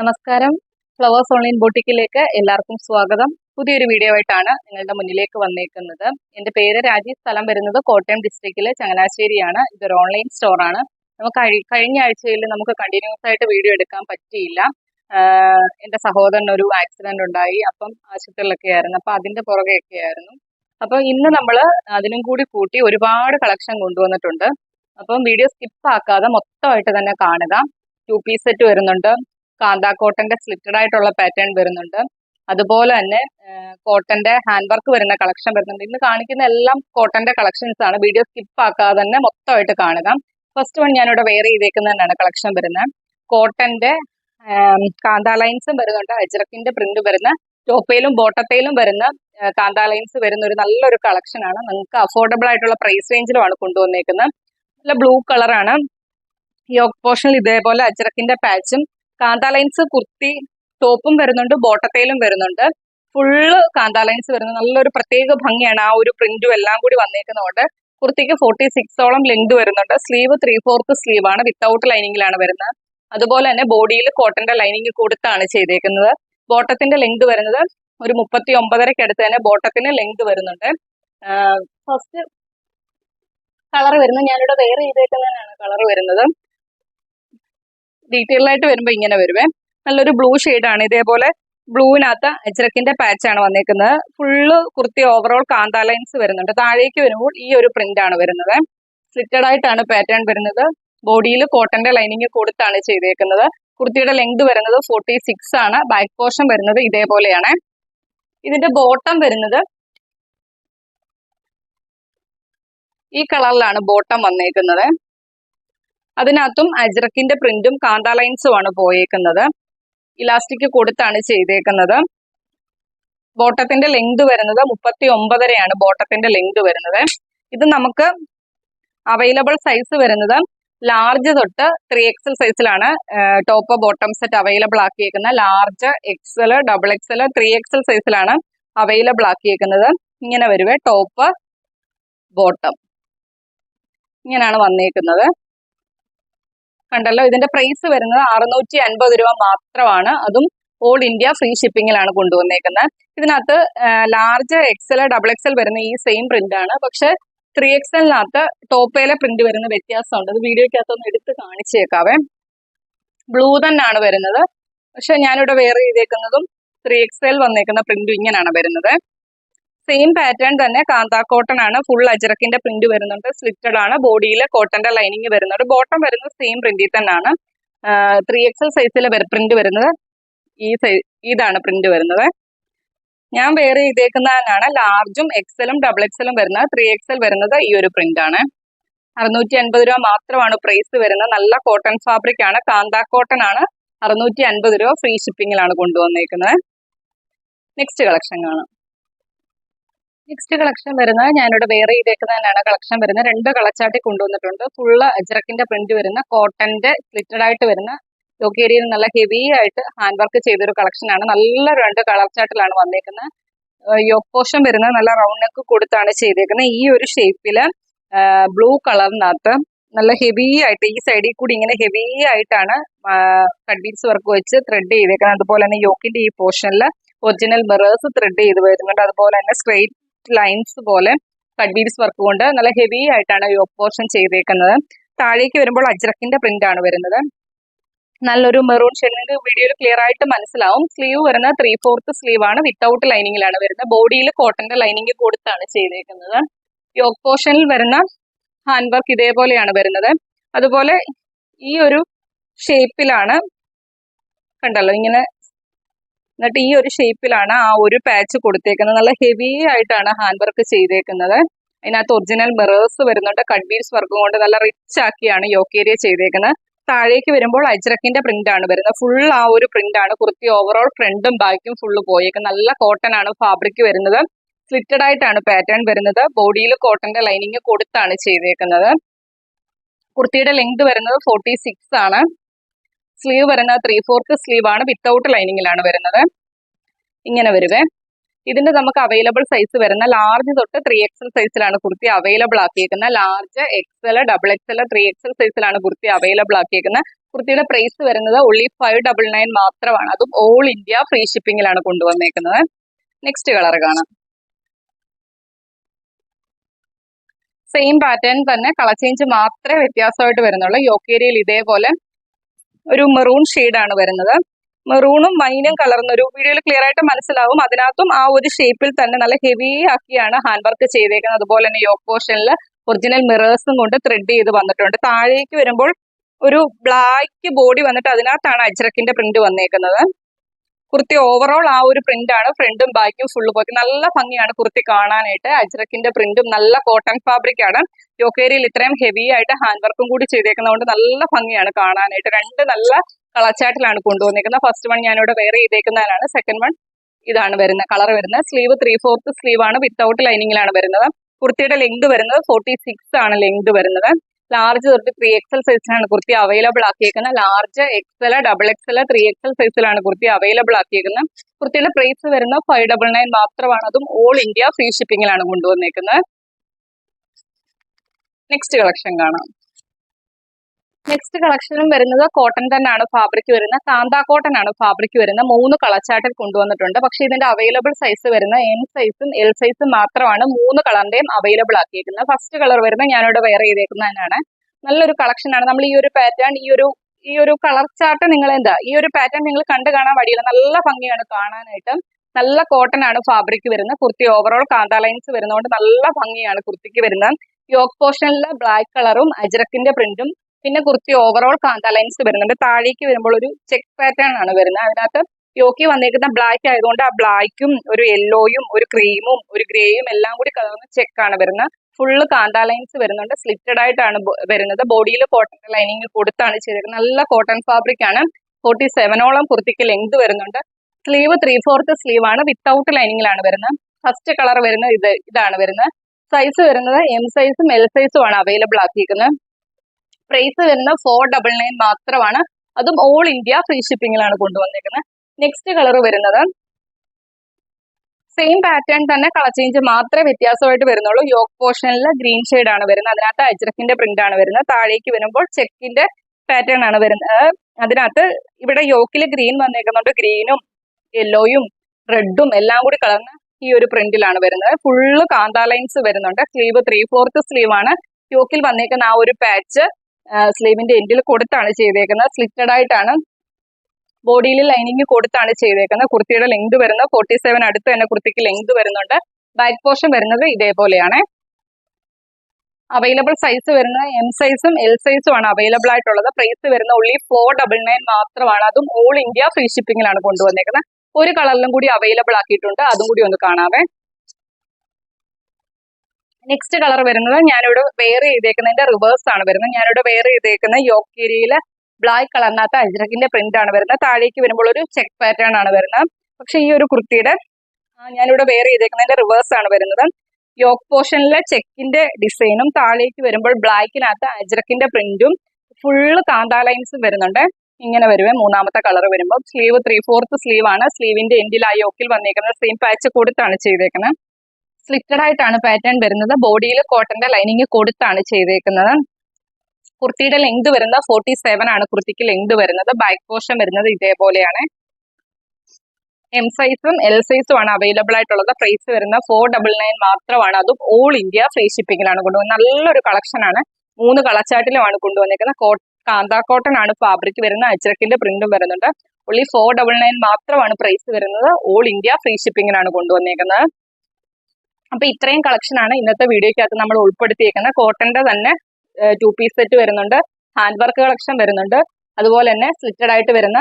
നമസ്കാരം. Flowers online ബോട്ടിക്കിലേക്ക് എല്ലാവർക്കും സ്വാഗതം. പുതിയൊരു വീഡിയോ ആയിട്ടാണ് നിങ്ങളുടെ മുന്നിലേക്ക് വന്നേക്കുന്നത്. എന്റെ പേര് രാജീവ്. സ്ഥലം വരുന്നത് കോട്ടയം ഡിസ്ട്രിക്റ്റിലെ ചങ്ങനാശ്ശേരിയാണ്. ഇതൊരു ഓൺലൈൻ സ്റ്റോറാണ് നമുക്ക് കഴിഞ്ഞ ആഴ്ചയിൽ നമുക്ക് കണ്ടിന്യൂസ് ആയിട്ട് വീഡിയോ എടുക്കാൻ പറ്റിയില്ല. എന്റെ സഹോദരന് ഒരു ആക്സിഡന്റ് ഉണ്ടായി. അപ്പം ആശുപത്രിയിലൊക്കെ ആയിരുന്നു. അപ്പൊ അതിന്റെ പുറകെയൊക്കെ ആയിരുന്നു. അപ്പൊ ഇന്ന് നമ്മൾ അതിനും കൂടി കൂട്ടി ഒരുപാട് കളക്ഷൻ കൊണ്ടുവന്നിട്ടുണ്ട്. അപ്പം വീഡിയോ സ്കിപ്പ് ആക്കാതെ മൊത്തമായിട്ട് തന്നെ കാണുക. ടു പീസ് സെറ്റ് വരുന്നുണ്ട്. കാന്താ കോട്ടന്റെ സ്ലിറ്റഡ് ആയിട്ടുള്ള പാറ്റേൺ വരുന്നുണ്ട്. അതുപോലെ തന്നെ കോട്ടന്റെ ഹാൻഡ് വർക്ക് വരുന്ന കളക്ഷൻ വരുന്നുണ്ട്. ഇന്ന് കാണിക്കുന്ന എല്ലാം കോട്ടന്റെ കളക്ഷൻസ് ആണ്. വീഡിയോ സ്കിപ്പ് ആക്കാതെ തന്നെ മൊത്തമായിട്ട് കാണുക. ഫസ്റ്റ് വൺ ഞാനിവിടെ വെയർ ചെയ്തേക്കുന്നതാണ് കളക്ഷൻ വരുന്നത്. കോട്ടന്റെ കാന്താ ലൈൻസും വരുന്നുണ്ട്. അജ്രക്കിന്റെ പ്രിന്റ് വരുന്ന ടോപ്പയിലും ബോട്ടത്തയിലും വരുന്ന കാന്താ ലൈൻസ് വരുന്ന ഒരു നല്ലൊരു കളക്ഷൻ ആണ്. നിങ്ങൾക്ക് അഫോർഡബിൾ ആയിട്ടുള്ള പ്രൈസ് റേഞ്ചിലുമാണ് കൊണ്ടുവന്നേക്കുന്നത്. നല്ല ബ്ലൂ കളറാണ് യോക്ക് പോർഷനിൽ ഇതേപോലെ അജ്രക്കിന്റെ പാച്ചും കാന്താ ലൈൻസ് കുർത്തി ടോപ്പും വരുന്നുണ്ട് ബോട്ടത്തേലും വരുന്നുണ്ട്. ഫുള്ള് കാന്താ ലൈൻസ് വരുന്നത് നല്ലൊരു പ്രത്യേക ഭംഗിയാണ് ആ ഒരു പ്രിന്റും എല്ലാം കൂടി വന്നേക്കുന്നതുകൊണ്ട് കുർത്തിക്ക് ഫോർട്ടി സിക്സോളം ലെങ്ത് വരുന്നുണ്ട്. സ്ലീവ് ത്രീ ഫോർത്ത് സ്ലീവ് ആണ് വിത്തൗട്ട് ലൈനിങ്ങിലാണ് വരുന്നത്. അതുപോലെ തന്നെ ബോഡിയിൽ കോട്ടന്റെ ലൈനിങ് കൊടുത്താണ് ചെയ്തേക്കുന്നത്. ബോട്ടത്തിന്റെ ലെങ്ത് വരുന്നത് ഒരു മുപ്പത്തി ഒമ്പതരയ്ക്ക് അടുത്ത് തന്നെ ബോട്ടത്തിന് ലെങ്ത് വരുന്നുണ്ട്. ഫസ്റ്റ് കളർ വരുന്നത് ഞാനിവിടെ വേറെ ചെയ്തേക്കുന്നതിനാണ് കളർ വരുന്നത്. ഡീറ്റെയിൽ ആയിട്ട് വരുമ്പോൾ ഇങ്ങനെ വരുവേ. നല്ലൊരു ബ്ലൂ ആണ്. ഇതേപോലെ ബ്ലൂവിനകത്ത് അജ്രക്കിന്റെ പാച്ച് ആണ് വന്നേക്കുന്നത്. Full kurti overall kantha lines വരുന്നുണ്ട്. താഴേക്ക് വരുമ്പോൾ ഈ ഒരു പ്രിന്റ് ആണ് വരുന്നത്. സ്ലിറ്റഡ് ആയിട്ടാണ് പാറ്റേൺ വരുന്നത്. ബോഡിയിൽ കോട്ടന്റെ ലൈനിങ് കൊടുത്താണ് ചെയ്തേക്കുന്നത്. കുർത്തിയുടെ ലെങ്ത് വരുന്നത് ഫോർട്ടി സിക്സ് ആണ്. ബാക്ക് പോർഷൻ വരുന്നത് ഇതേപോലെയാണ്. ഇതിന്റെ ബോട്ടം വരുന്നത് ഈ കളറിലാണ് ബോട്ടം വന്നേക്കുന്നത്. അതിനകത്തും അജ്രക്കിന്റെ പ്രിന്റും കാന്താ ലൈൻസും ആണ് പോയേക്കുന്നത്. ഇലാസ്റ്റിക് കൊടുത്താണ് ചെയ്തേക്കുന്നത്. ബോട്ടത്തിന്റെ ലെങ്ത് വരുന്നത് മുപ്പത്തി ഒമ്പതരയാണ് ബോട്ടത്തിന്റെ ലെങ്ത് വരുന്നത്. ഇത് നമുക്ക് അവൈലബിൾ സൈസ് വരുന്നത് ലാർജ് തൊട്ട് ത്രീ എക്സൽ സൈസിലാണ് top bottom set available ആക്കിയേക്കുന്നത്. Large XL double XL three XL സൈസിലാണ് അവൈലബിൾ ആക്കിയേക്കുന്നത്. ഇങ്ങനെ വരുവേ ടോപ്പ് ബോട്ടം ഇങ്ങനെയാണ് വന്നേക്കുന്നത്. കണ്ടല്ലോ ഇതിന്റെ പ്രൈസ് വരുന്നത് അറുന്നൂറ്റി അൻപത് രൂപ മാത്രമാണ്. അതും ഓൾ ഇന്ത്യ ഫ്രീ ഷിപ്പിങ്ങിലാണ് കൊണ്ടുവന്നേക്കുന്നത്. ഇതിനകത്ത് ലാർജ് എക്സൽ ഡബിൾ എക്സൽ വരുന്ന ഈ സെയിം പ്രിന്റ് ആണ്. പക്ഷെ ത്രീ എക്സലിനകത്ത് ടോപ്പയിലെ പ്രിന്റ് വരുന്ന വ്യത്യാസമുണ്ട്. അത് വീഡിയോക്കകത്തൊന്ന് എടുത്ത് കാണിച്ചേക്കാവേ. ബ്ലൂ തന്നെയാണ് വരുന്നത്. പക്ഷെ ഞാനിവിടെ വേറെ ചെയ്തേക്കുന്നതും ത്രീ എക്സൽ വന്നേക്കുന്ന പ്രിന്റും ഇങ്ങനെയാണ് വരുന്നത്. സെയിം പാറ്റേൺ തന്നെ കാന്താ കോട്ടൺ ആണ്. ഫുൾ അജറക്കിന്റെ പ്രിന്റ് വരുന്നുണ്ട്. സ്ലിറ്റഡ് ആണ്. ബോഡിയിൽ കോട്ടന്റെ ലൈനിങ് വരുന്നുണ്ട്. ബോട്ടം വരുന്നത് സെയിം പ്രിന്റിൽ തന്നെയാണ്. ത്രീ എക്സൽ സൈസിലെ പ്രിന്റ് വരുന്നത്. ഈ സൈ ഇതാണ് പ്രിന്റ് വരുന്നത്. ഞാൻ വേറെ ചെയ്തേക്കുന്നതാണ് ലാർജും എക്സലും ഡബിൾ എക്സലും വരുന്നത്. ത്രീ എക്സൽ വരുന്നത് ഈ ഒരു പ്രിന്റ് ആണ്. അറുന്നൂറ്റി അൻപത് രൂപ മാത്രമാണ് പ്രൈസ് വരുന്നത്. നല്ല കോട്ടൺ ഫാബ്രിക് ആണ്. കാന്താ കോട്ടൺ ആണ്. അറുന്നൂറ്റി അൻപത് രൂപ ഫ്രീ ഷിപ്പിങ്ങിലാണ് കൊണ്ടുവന്നേക്കുന്നത്. നെക്സ്റ്റ് കളക്ഷൻ കാണാം. നെക്സ്റ്റ് കളക്ഷൻ വരുന്നത് ഞാനിവിടെ വെയർ ചെയ്തേക്കുന്നതിനാണ് കളക്ഷൻ വരുന്നത്. രണ്ട് കളച്ചാട്ടി കൊണ്ടുവന്നിട്ടുണ്ട്. ഫുള്ള് അജ്രക്കിന്റെ പ്രിന്റ് വരുന്ന കോട്ടന്റെ സ്ലിറ്റഡ് ആയിട്ട് വരുന്ന യോക്ക് നല്ല ഹെവി ആയിട്ട് ഹാൻഡ് വർക്ക് ചെയ്തൊരു കളക്ഷൻ ആണ്. നല്ല രണ്ട് കളർ ചാർട്ടിലാണ് വന്നേക്കുന്നത്. യോക്ക് പോർഷൻ വരുന്നത് നല്ല റൗണ്ട് നെക്ക് കൊടുത്താണ് ചെയ്തേക്കുന്നത്. ഈ ഒരു ഷേപ്പിൽ ബ്ലൂ കളറിനകത്ത് നല്ല ഹെവി ആയിട്ട് ഈ സൈഡിൽ കൂടി ഇങ്ങനെ ഹെവി ആയിട്ടാണ് കഡ്ബീഡ്സ് വർക്ക് വെച്ച് ത്രെഡ് ചെയ്തേക്കുന്നത്. അതുപോലെ തന്നെ യോക്കിന്റെ ഈ പോർഷനിൽ ഒറിജിനൽ മിറേഴ്സ് ത്രെഡ് ചെയ്ത് വരുന്നുണ്ട്. അതുപോലെ തന്നെ സ്ട്രെയിറ്റ് ലൈൻസ് പോലെ കഡ്ബീഡ്സ് വർക്ക് കൊണ്ട് നല്ല ഹെവി ആയിട്ടാണ് ഈ ഓപ്പോർഷൻ ചെയ്തേക്കുന്നത്. താഴേക്ക് വരുമ്പോൾ അജ്രക്കിന്റെ പ്രിന്റ് ആണ് വരുന്നത്. നല്ലൊരു മെറൂൺ ഷെയ്ഡ് വീഡിയോയിൽ ക്ലിയർ ആയിട്ട് മനസ്സിലാവും. സ്ലീവ് വരുന്ന ത്രീ ഫോർത്ത് സ്ലീവ് ആണ് വിത്തൗട്ട് ലൈനിങ്ങിലാണ് വരുന്നത്. ബോഡിയിൽ കോട്ടന്റെ ലൈനിങ് കൊടുത്താണ് ചെയ്തേക്കുന്നത്. ഈ പോർഷനിൽ വരുന്ന ഹാൻഡ് വർക്ക് ഇതേപോലെയാണ് വരുന്നത്. അതുപോലെ ഈ ഒരു ഷേപ്പിലാണ് കണ്ടല്ലോ ഇങ്ങനെ എന്നിട്ട് ഈ ഒരു ഷേപ്പിലാണ് ആ ഒരു പാച്ച് കൊടുത്തേക്കുന്നത്. നല്ല ഹെവി ആയിട്ടാണ് ഹാൻഡ് വർക്ക് ചെയ്തേക്കുന്നത്. അതിനകത്ത് ഒറിജിനൽ മിറേഴ്സ് വരുന്നുണ്ട്. കഡ്ബീഡ്സ് വർക്കും കൊണ്ട് നല്ല റിച്ച് ആക്കിയാണ് യോക്കേരിയ ചെയ്തേക്കുന്നത്. താഴേക്ക് വരുമ്പോൾ അജ്രക്കിന്റെ പ്രിന്റ് ആണ് വരുന്നത്. ഫുൾ ആ ഒരു പ്രിന്റ് ആണ്. കുർത്തി ഓവറോൾ ഫ്രണ്ടും ബാക്കും ഫുള്ള് പോയേക്കും നല്ല കോട്ടൺ ആണ് ഫാബ്രിക് വരുന്നത്. സ്ലിറ്റഡ് ആയിട്ടാണ് പാറ്റേൺ വരുന്നത്. ബോഡിയിൽ കോട്ടന്റെ ലൈനിങ് കൊടുത്താണ് ചെയ്തേക്കുന്നത്. കുർത്തിയുടെ ലെങ്ത് വരുന്നത് ഫോർട്ടി സിക്സ് ആണ്. സ്ലീവ് വരുന്നത് ത്രീ ഫോർത്ത് സ്ലീവ് ആണ് വിത്തൗട്ട് ലൈനിങ്ങിലാണ് വരുന്നത്. ഇങ്ങനെ വരുവേ. ഇതിന്റെ നമുക്ക് അവൈലബിൾ സൈസ് വരുന്ന ലാർജ് തൊട്ട് ത്രീ എക്സൽ സൈസിലാണ് kurti available ആക്കിയേക്കുന്നത്. Large XL double XL three XL സൈസിലാണ് കുർത്തി അവൈലബിൾ ആക്കിയേക്കുന്നത്. കുർത്തിയുടെ പ്രൈസ് വരുന്നത് ഒള്ളി ഫൈവ് ഡബിൾ നയൻ മാത്രമാണ്. അതും ഓൾ ഇന്ത്യ ഫ്രീ ഷിപ്പിംഗിലാണ് കൊണ്ടുവന്നേക്കുന്നത്. നെക്സ്റ്റ് കളർ കാണാം. സെയിം പാറ്റേൺ തന്നെ കളർ ചേഞ്ച് മാത്രമേ വ്യത്യാസമായിട്ട് വരുന്നുള്ളൂ. യോക്കേരിയിൽ ഇതേപോലെ ഒരു മെറൂൺ ആണ് വരുന്നത്. മെറൂണും വൈനും കലർന്ന ഒരു വീഡിയോയിൽ ക്ലിയർ ആയിട്ട് മനസ്സിലാവും. അതിനകത്തും ആ ഒരു ഷേപ്പിൽ തന്നെ നല്ല ഹെവി ആക്കിയാണ് ഹാൻഡ് വർക്ക് ചെയ്തേക്കുന്നത്. അതുപോലെ തന്നെ യോക്ക് പോർഷനിൽ ഒറിജിനൽ മിറേഴ്സും കൊണ്ട് ത്രെഡ് ചെയ്ത് വന്നിട്ടുണ്ട്. താഴേക്ക് വരുമ്പോൾ ഒരു ബ്ലാക്ക് ബോഡി വന്നിട്ട് അതിനകത്താണ് അജ്രക്കിന്റെ പ്രിന്റ് വന്നേക്കുന്നത്. കുർത്തി ഓവറോൾ ആ ഒരു പ്രിന്റ് ആണ്. ഫ്രണ്ടും ബാക്കും ഫുള്ള് പോയി നല്ല ഭംഗിയാണ് കുർത്തി കാണാനായിട്ട്. അജ്രക്കിന്റെ പ്രിന്റും നല്ല കോട്ടൺ ഫാബ്രിക് ആണ്. യോക്കേരിയിൽ ഇത്രയും ഹെവി ആയിട്ട് ഹാൻഡ് വർക്കും കൂടി ചെയ്തേക്കുന്നതുകൊണ്ട് നല്ല ഭംഗിയാണ് കാണാനായിട്ട്. രണ്ട് നല്ല കളച്ചാട്ടിലാണ് കൊണ്ടുവന്നിരിക്കുന്നത് ഫസ്റ്റ് വൺ ഞാനിവിടെ വെയർ ചെയ്തേക്കുന്നതിനാണ്. സെക്കൻഡ് വൺ ഇതാണ് വരുന്നത് കളർ വരുന്നത്. സ്ലീവ് ത്രീ ഫോർത്ത് സ്ലീവ് ആണ് വിത്തൗട്ട് ലൈനിങ്ങിലാണ് വരുന്നത്. കുർത്തിയുടെ ലെങ്ത് വരുന്നത് ഫോർട്ടി സിക്സ് ആണ് ലെങ്ത് വരുന്നത്. ലാർജ് തൊട്ട് ത്രീ എക്സൽ സൈസിലാണ് kurti available ആക്കിയേക്കുന്നത്. Large XL double XL three XL സൈസിലാണ് കുർത്തി അവൈലബിൾ ആക്കിയേക്കുന്നത്. കുർത്തിയുടെ പ്രൈസ് വരുന്നത് ഫൈവ് ഡബിൾ നയൻ മാത്രമാണ്. അതും ഓൾ ഇന്ത്യ ഫ്രീ ഷിപ്പിംഗിലാണ് കൊണ്ടുവന്നേക്കുന്നത്. നെക്സ്റ്റ് കളക്ഷൻ കാണാം. നെക്സ്റ്റ് കളക്ഷനും വരുന്നത് കോട്ടൺ തന്നെയാണ് ഫാബ്രിക് വരുന്നത്. കാന്ത കോട്ടൺ ആണ് ഫാബ്രിക് വരുന്നത്. മൂന്ന് കളച്ചാട്ടിൽ കൊണ്ടുവന്നിട്ടുണ്ട്. പക്ഷേ ഇതിന്റെ അവൈലബിൾ സൈസ് വരുന്ന എം സൈസും എൽ സൈസും മാത്രമാണ് മൂന്ന് കളറിന്റെയും അവൈലബിൾ ആക്കിയിരിക്കുന്നത്. ഫസ്റ്റ് കളർ വരുന്നത് ഞാനിവിടെ വെയർ ചെയ്തേക്കുന്നതിനാണ് നല്ലൊരു കളക്ഷൻ ആണ്. നമ്മൾ ഈ ഒരു പാറ്റേൺ ഈ ഒരു ഈ ഒരു കളർ ചാർട്ട് നിങ്ങൾ എന്താ ഈ ഒരു പാറ്റേൺ നിങ്ങൾ കണ്ടു കാണാൻ വഴിയില്ല. നല്ല ഭംഗിയാണ് കാണാനായിട്ട്. നല്ല കോട്ടൺ ആണ് ഫാബ്രിക് വരുന്നത്. കുർത്തി ഓവറോൾ കാന്ത ലൈൻസ് വരുന്നതുകൊണ്ട് നല്ല ഭംഗിയാണ് കുർത്തിക്ക് വരുന്നത്. യോക്ക് പോർഷനിലെ ബ്ലാക്ക് കളറും അജ്രക്കിന്റെ പ്രിന്റും പിന്നെ കുർത്തി ഓവറോൾ കാന്ത ലൈൻസ് വരുന്നുണ്ട്. താഴേക്ക് വരുമ്പോൾ ഒരു ചെക്ക് പാറ്റേൺ ആണ് വരുന്നത്. അതിനകത്ത് യോക്കി വന്നിരിക്കുന്ന ബ്ലാക്ക് ആയതുകൊണ്ട് ആ ബ്ലാക്കും ഒരു യെല്ലോയും ഒരു ക്രീമും ഒരു ഗ്രേയും എല്ലാം കൂടി കലർന്ന ചെക്കാണ് വരുന്നത്. ഫുള്ള് കാന്ത ലൈൻസ് വരുന്നുണ്ട്. സ്ലിറ്റഡ് ആയിട്ടാണ് വരുന്നത്. ബോഡിയിൽ കോട്ടൺ ലൈനിങ് കൊടുത്താണ് ചെയ്തിരിക്കുന്നത് നല്ല കോട്ടൺ ഫാബ്രിക് ആണ്. ഫോർട്ടി സെവനോളം കുർത്തിക്ക് ലെങ്ത് വരുന്നുണ്ട്. സ്ലീവ് ത്രീ ഫോർത്ത് സ്ലീവ് ആണ് വിത്തൗട്ട് ലൈനിങ്ങിലാണ് വരുന്നത്. ഫസ്റ്റ് കളർ വരുന്നത് ഇത് ഇതാണ് വരുന്നത്. സൈസ് വരുന്നത് എം സൈസും എൽ സൈസും ആണ് അവൈലബിൾ ആക്കിയിരിക്കുന്നത്. പ്രൈസ് വരുന്നത് ഫോർ ഡബിൾ നയൻ മാത്രമാണ്. അതും ഓൾ ഇന്ത്യ ഫ്രീ ഷിപ്പിംഗിലാണ് കൊണ്ടുവന്നിരിക്കുന്നത് നെക്സ്റ്റ് കളർ വരുന്നത് സെയിം പാറ്റേൺ തന്നെ കളർ ചേഞ്ച് മാത്രമേ വ്യത്യാസമായിട്ട് വരുന്നുള്ളൂ. യോക്ക് പോർഷനിൽ ഗ്രീൻ ഷെയ്ഡ് ആണ് വരുന്നത്. അതിനകത്ത് അജ്രക്കിന്റെ പ്രിന്റ് ആണ് വരുന്നത്. താഴേക്ക് വരുമ്പോൾ ചെക്കിന്റെ പാറ്റേൺ ആണ് വരുന്നത്. അതിനകത്ത് ഇവിടെ യോക്കിൽ ഗ്രീൻ വന്നേക്കുന്നുണ്ട്. ഗ്രീനും യെല്ലോയും റെഡും എല്ലാം കൂടി കളർന്ന് ഈ ഒരു പ്രിന്റിലാണ് വരുന്നത്. ഫുള്ള് കാന്ത ലൈൻസ് വരുന്നുണ്ട്. സ്ലീവ് ത്രീ ഫോർത്ത് സ്ലീവ് ആണ്. യോക്കിൽ വന്നേക്കുന്ന ആ ഒരു പാച്ച് സ്ലീവിന്റെ എൻഡിൽ കൊടുത്താണ് ചെയ്തേക്കുന്നത്. സ്ലിറ്റഡ് ആയിട്ടാണ് ബോഡിയിൽ ലൈനിങ് കൊടുത്താണ് ചെയ്തേക്കുന്നത്. കുർത്തിയുടെ ലെങ്ത് വരുന്നത് ഫോർട്ടി സെവൻ അടുത്ത് തന്നെ കുർത്തിക്ക് ലെങ്ത് വരുന്നുണ്ട്. ബാക്ക് പോർഷൻ വരുന്നത് ഇതേപോലെയാണ്. അവൈലബിൾ സൈസ് വരുന്നത് എം സൈസും എൽ സൈസും ആണ് അവൈലബിൾ ആയിട്ടുള്ളത്. പ്രൈസ് വരുന്ന ഉള്ളി ഫോർ ഡബിൾ നയൻ മാത്രമാണ്. അതും ഓൾ ഇന്ത്യ ഫ്രീ ഷിപ്പിംഗിലാണ് കൊണ്ടുവന്നേക്കുന്നത്. ഒരു കളറിലും കൂടി അവൈലബിൾ ആക്കിയിട്ടുണ്ട്. അതും കൂടി ഒന്ന് കാണാവേ. നെക്സ്റ്റ് കളർ വരുന്നത് ഞാനിവിടെ വെയർ ചെയ്തേക്കുന്നതിന്റെ റിവേഴ്സ് ആണ് വരുന്നത്. ഞാനിവിടെ വെയർ ചെയ്തേക്കുന്ന യോക്കേരിയിൽ ബ്ലാക്ക് കളറിനകത്ത് അജ്രക്കിന്റെ പ്രിന്റ് ആണ് വരുന്നത്. താഴേക്ക് വരുമ്പോൾ ഒരു ചെക്ക് പാറ്റേൺ ആണ് വരുന്നത്. പക്ഷെ ഈ ഒരു കുർത്തിയുടെ ഞാനിവിടെ വെയർ ചെയ്തേക്കുന്നതിന്റെ റിവേഴ്സ് ആണ് വരുന്നത്. യോക്ക് പോർഷനിലെ ചെക്കിന്റെ ഡിസൈനും താഴേക്ക് വരുമ്പോൾ ബ്ലാക്കിനകത്ത് അജ്രക്കിന്റെ പ്രിന്റും ഫുള്ള് കാന്താ ലൈൻസും വരുന്നുണ്ട്. ഇങ്ങനെ വരുവേ. മൂന്നാമത്തെ കളർ വരുമ്പോൾ സ്ലീവ് ത്രീ ഫോർത്ത് സ്ലീവ് ആണ് സ്ലീവിന്റെ എൻഡിൽ ആ യോക്കിൽ വന്നേക്കുന്നത് സെയിം പാച്ച് കൊടുത്താണ് ചെയ്തേക്കുന്നത് സ്ലിറ്റഡ് ആയിട്ടാണ് പാറ്റേൺ വരുന്നത്. ബോഡിയിൽ കോട്ടന്റെ ലൈനിങ് കൊടുത്താണ് ചെയ്തേക്കുന്നത്. കുർത്തിയുടെ ലെങ്ത് വരുന്നത് ഫോർട്ടി സെവൻ ആണ്. കുർത്തിക്ക് ലെങ്ത് വരുന്നത്. ബാക്ക് പോർഷൻ വരുന്നത് ഇതേപോലെയാണ്. എം സൈസും എൽ സൈസും ആണ് അവൈലബിൾ ആയിട്ടുള്ളത്. പ്രൈസ് വരുന്ന ഫോർ ഡബിൾ നയൻ മാത്രമാണ്. അതും ഓൾ ഇന്ത്യ ഫ്രീ ഷിപ്പിംഗിലാണ് കൊണ്ടുവന്നത്. നല്ലൊരു കളക്ഷൻ ആണ്. മൂന്ന് കളച്ചാട്ടിലുമാണ് കൊണ്ടുവന്നിരിക്കുന്നത് കാന്ത കോട്ടൺ ആണ് ഫാബ്രിക് വരുന്നത്. അച്ചറക്കിന്റെ പ്രിന്റും വരുന്നുണ്ട്. ഉള്ളി ഫോർ ഡബിൾ നയൻ മാത്രമാണ് പ്രൈസ് വരുന്നത്. ഓൾ ഇന്ത്യ ഫ്രീ ഷിപ്പിംഗിലാണ് കൊണ്ടുവന്നേക്കുന്നത്. അപ്പൊ ഇത്രയും കളക്ഷൻ ആണ് ഇന്നത്തെ വീഡിയോയ്ക്കകത്ത് നമ്മൾ ഉൾപ്പെടുത്തിയേക്കുന്നത്. കോട്ടന്റെ തന്നെ ടു പീസ് സെറ്റ് വരുന്നുണ്ട്. ഹാൻഡ് വർക്ക് കളക്ഷൻ വരുന്നുണ്ട്. അതുപോലെ തന്നെ സ്ലിറ്റഡ് ആയിട്ട് വരുന്ന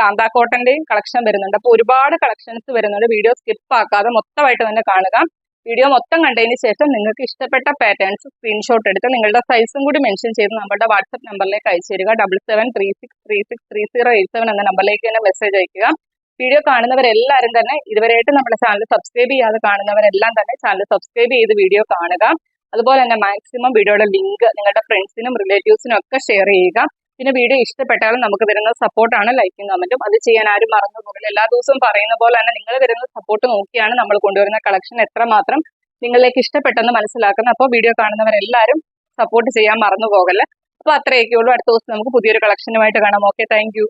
കാന്താ കോട്ടന്റെയും കളക്ഷൻ വരുന്നുണ്ട്. അപ്പൊ ഒരുപാട് കളക്ഷൻസ് വരുന്നുണ്ട്. വീഡിയോ സ്കിപ്പ് ആക്കാതെ മൊത്തമായിട്ട് തന്നെ കാണുക. വീഡിയോ മൊത്തം കണ്ടതിന് ശേഷം നിങ്ങൾക്ക് ഇഷ്ടപ്പെട്ട പാറ്റേൺസ് സ്ക്രീൻഷോട്ട് എടുത്ത് നിങ്ങളുടെ സൈസും കൂടി മെൻഷൻ ചെയ്ത് നമ്മുടെ വാട്സപ്പ് നമ്പറിലേക്ക് അയച്ചു തരിക. Double seven three six three six three zero eight seven എന്ന നമ്പറിലേക്ക് തന്നെ മെസ്സേജ് അയക്കുക. വീഡിയോ കാണുന്നവരെല്ലാവരും തന്നെ ഇതുവരെയായിട്ട് നമ്മുടെ ചാനൽ സബ്സ്ക്രൈബ് ചെയ്യാതെ കാണുന്നവരെല്ലാം തന്നെ ചാനൽ സബ്സ്ക്രൈബ് ചെയ്ത് വീഡിയോ കാണുക. അതുപോലെ തന്നെ മാക്സിമം വീഡിയോയുടെ ലിങ്ക് നിങ്ങളുടെ ഫ്രണ്ട്സിനും റിലേറ്റീവ്സിനും ഒക്കെ ഷെയർ ചെയ്യുക. പിന്നെ വീഡിയോ ഇഷ്ടപ്പെട്ടാലും നമുക്ക് തരുന്ന സപ്പോർട്ടാണ് ലൈക്കും കമന്റും അത് ചെയ്യാൻ ആരും മറന്നു പോകില്ല എല്ലാ ദിവസവും പറയുന്ന പോലെ തന്നെ നിങ്ങൾ തരുന്ന സപ്പോർട്ട് നോക്കിയാണ് നമ്മൾ കൊണ്ടുവരുന്ന കളക്ഷൻ എത്രമാത്രം നിങ്ങളിലേക്ക് ഇഷ്ടപ്പെട്ടെന്ന് മനസ്സിലാക്കുന്നത്. അപ്പോൾ വീഡിയോ കാണുന്നവരെല്ലാവരും സപ്പോർട്ട് ചെയ്യാൻ മറന്നു പോകല്ലേ? അപ്പോൾ അത്രയൊക്കെ ഉള്ളൂ അടുത്ത ദിവസം നമുക്ക് പുതിയൊരു കളക്ഷനുമായിട്ട് കാണാം. Okay thank